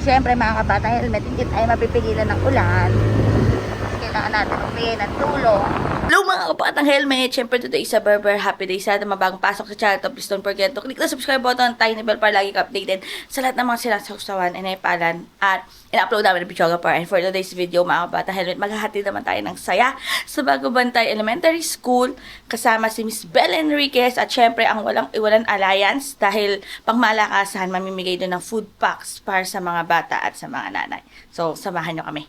Siyempre mga kabata helmet, hindi tayo mapipigilan ng ulan. Kailangan natin humingi ng tulong. Hello mga kapatang helmet! Siyempre today is a Berber Happy Day sa ating mabagong pasok sa channel to. Please don't forget to click the subscribe button, tiny bell para lagi updated sa lahat ng mga sinasawsawan and naipalan at in-upload namin ng videographer. And for today's video mga kapatang helmet, maghahati naman tayo ng saya sa Bago Bantay Elementary School kasama si Miss Belle Enriquez at syempre ang Walang Iwanan Alliance dahil pangmalakasan mamimigay doon ng food packs para sa mga bata at sa mga nanay. So, samahan nyo kami.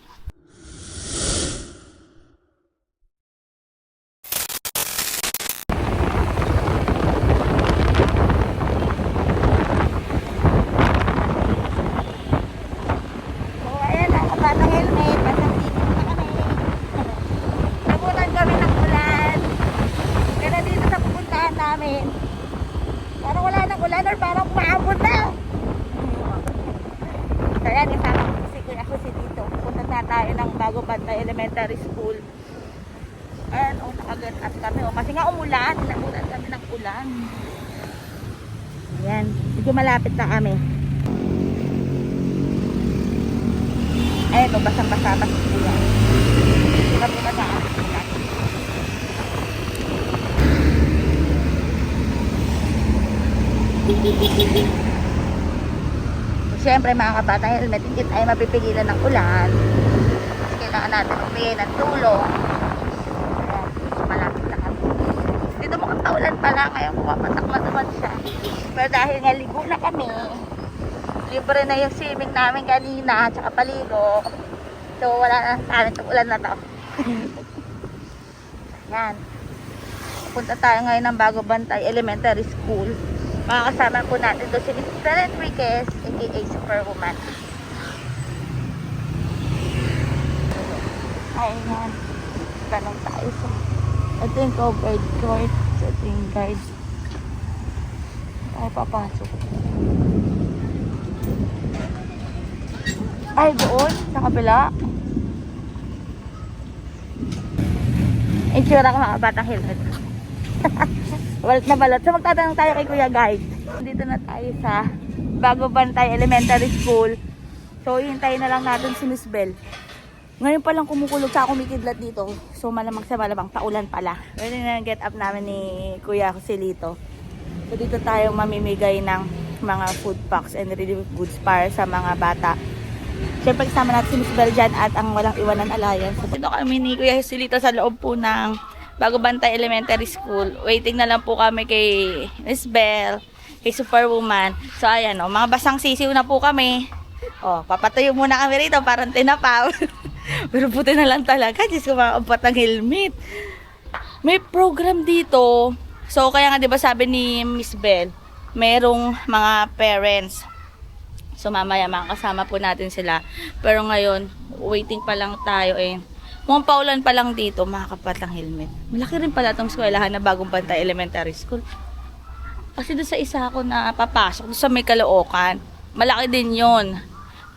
Ayan mga kabata helmet, basang dito na kami. Nabutan kami ng ulan. Kaya dito sa pupuntahan namin. Parang wala nang ulan or parang maabot na. So ayan, kasama ko si Kuya ako si dito. Pupunta na tayo ng Bago Bantay Elementary School. Ayan, oh, nakaget at kami. Oh, kasi nga umulan. Nabutan kami ng ulan. Ayan, medyo malapit na kami. Ayun, oh, basang-basa pa si Kuya. Kami na sa. Siyempre mga kabata helmet, hindi tayo mapipigilan ng ulan. Kailangan natin humingi ng tulong. Ayan, malapit na kami. Dito mukhang kaulan pala, ngayon pumapatak na naman siya. Pero dahil nga ligo na kami, libre na yung swimming namin kanina, tsaka paligo. So wala na sa amin itong ulan na to. Yan. Punta tayo ngayon ng Bago Bantay Elementary School. Makakasama po natin doon si Miss Belen Enriquez, aka Superwoman. Ayan. Tanong tayo sa... Ito yung covered court. Ito yung guide. Ay, papasok. Ay, doon? Sa kabila? Itsura ko mga batang helmet. Balot na balot. So magtatanong tayo kay Kuya Guide. Dito na tayo sa Bago Bantay Elementary School. So hintayin na lang natin si Miss Bell. Ngayon pa lang kumukulog sa kumikidlat dito. So malamang sa malamang paulan pala. Pwede na get up namin ni Kuya Joselito. So dito tayo mamimigay ng mga food packs and relief goods para sa mga bata. Siyempre kasama natin si Miss Bell dyan at ang Walang Iwanan Alliance. Dito kami ni Kuya Joselito sa loob po ng Bago Bantay Elementary School. Waiting na lang po kami kay Miss Bell, kay Superwoman. So ayan o, mga basang sisiw na po kami. O, papatayo muna kami rito parang tinapaw. Pero puti na lang talaga. Diyos ko mga ng helmet. May program dito. So kaya nga 'di ba sabi ni Miss Bell, merong mga parents. So mamaya makakasama po natin sila. Pero ngayon, waiting pa lang tayo eh. Mukhang paulan pa lang dito, mga kapatang helmet. Malaki rin pala itong eskwelahan na bagong bantay elementary school. Kasi doon sa isa ako na papasok, doon sa may kalookan, malaki din yon.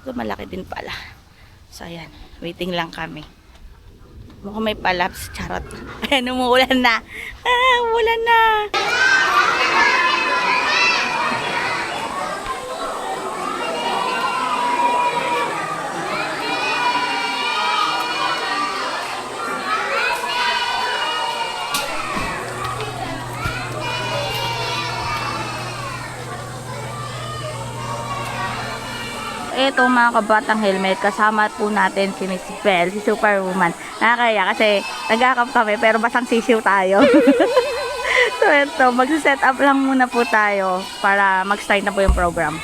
So, malaki din pala. So, ayan. Waiting lang kami. Mukhang may palaps. Charot. Ayan, umuulan na. Ah, umuulan na. Ito mga kabatang helmet, kasama po natin si Miss Bell, si Superwoman. Nakakaya kasi nagkakap kami pero basang sisiw tayo. so ito, magsiset up lang muna po tayo para mag-start na po yung program.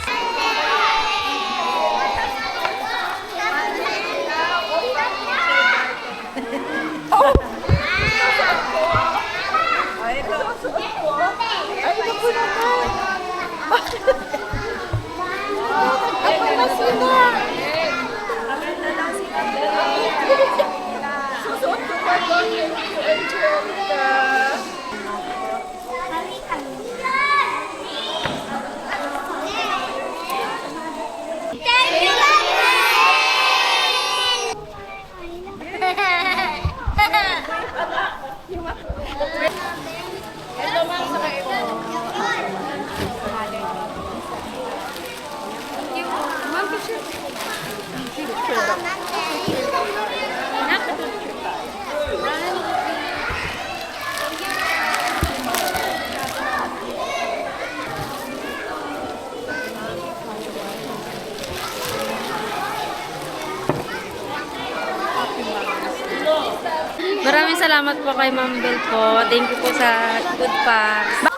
Salamat po kay Ma'am Bel po. Thank you po sa good packs.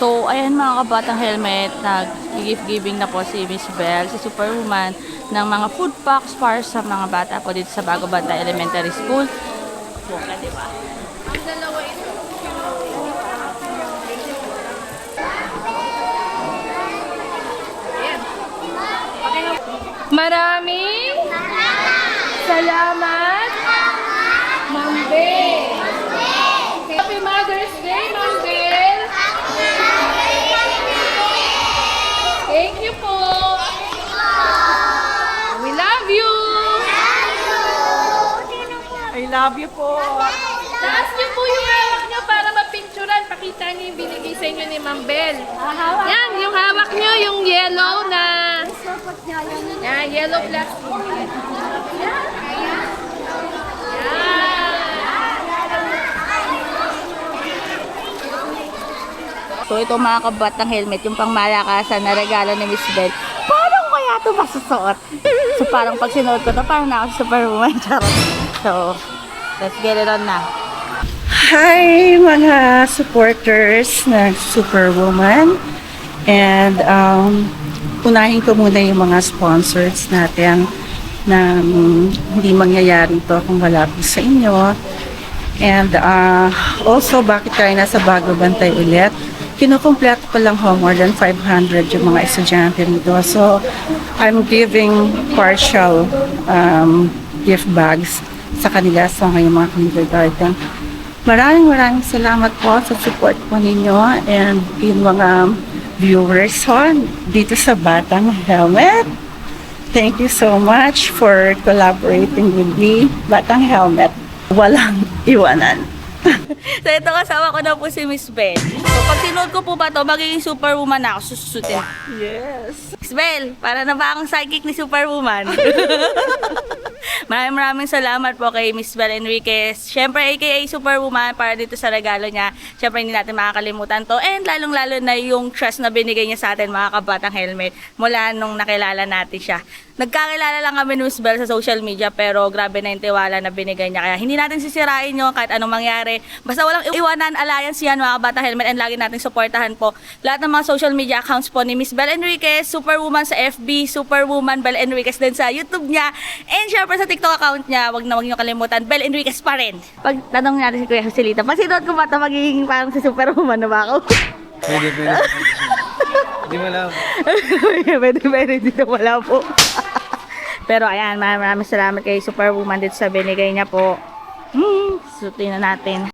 So, ayan mga kabatang helmet, nag-gift giving na po si Miss Bell, si Superwoman, ng mga food packs para sa mga bata po dito sa Bago Banta Elementary School. Buka, di ba? Maraming salamat, Ma'am Bel. Happy Mother's Day, Ma'am Bel. Thank you po. We love you. I love you po. Taas niyo po yung hawak niyo para mapicturan. Pakita niyo yung binigay sa inyo ni Ma'am Bel. Yan, yung hawak niyo, yung yellow na... Yan, yellow plastic. So, ito mga kabatang helmet, yung pangmalakasan na regalo ni Miss Bell. Paano ko kaya ito masusuot? so, parang pag sinuot ko to, parang na ako Superwoman. Charot. So, let's get it on na. Hi mga supporters ng Superwoman. And um, unahin ko muna yung mga sponsors natin na um, hindi mangyayari ito kung wala po sa inyo. And uh, also, bakit tayo nasa bago bantay ulit? Kinukumpleto ko lang ho, more than 500 yung mga estudyante nito. So, I'm giving partial um, gift bags sa kanila sa ngayong mga kindergarten. Maraming maraming salamat po sa support po ninyo and yung mga viewers ho dito sa Batang Helmet. Thank you so much for collaborating with me. Batang Helmet, walang iwanan. So, ito kasama ko na po si Miss Bell. So, pag sinuot ko po ba to, magiging Superwoman na ako. Sususutin. Yes. Miss Bell, para na ba akong psychic ni Superwoman? maraming maraming salamat po kay Miss Bell Enriquez. Siyempre, aka Superwoman, para dito sa regalo niya. Siyempre, hindi natin makakalimutan to. And lalong-lalo na yung trust na binigay niya sa atin, mga kabatang helmet, mula nung nakilala natin siya. Nagkakilala lang kami ni Miss Bell sa social media, pero grabe na yung tiwala na binigay niya. Kaya hindi natin sisirain yun kahit anong mangyari. Basta walang iwanan alliance yan, mga kabatang helmet, and lagi natin supportahan po lahat ng mga social media accounts po ni Miss Bell Enriquez, Superwoman sa FB, Superwoman Bell Enriquez din sa YouTube niya, and syempre sa TikTok account niya, wag na wag niyo kalimutan, Bell Enriquez pa rin. Pag tanong natin si Kuya Joselita, pag sinuot ko ba ito, magiging parang si Superwoman na ba ako? Pwede, pwede. Hindi mo alam. pwede, pwede, dito wala po. Pero ayan, maraming maraming salamat kay Superwoman dito sa binigay niya po. Hmm, sutin na natin.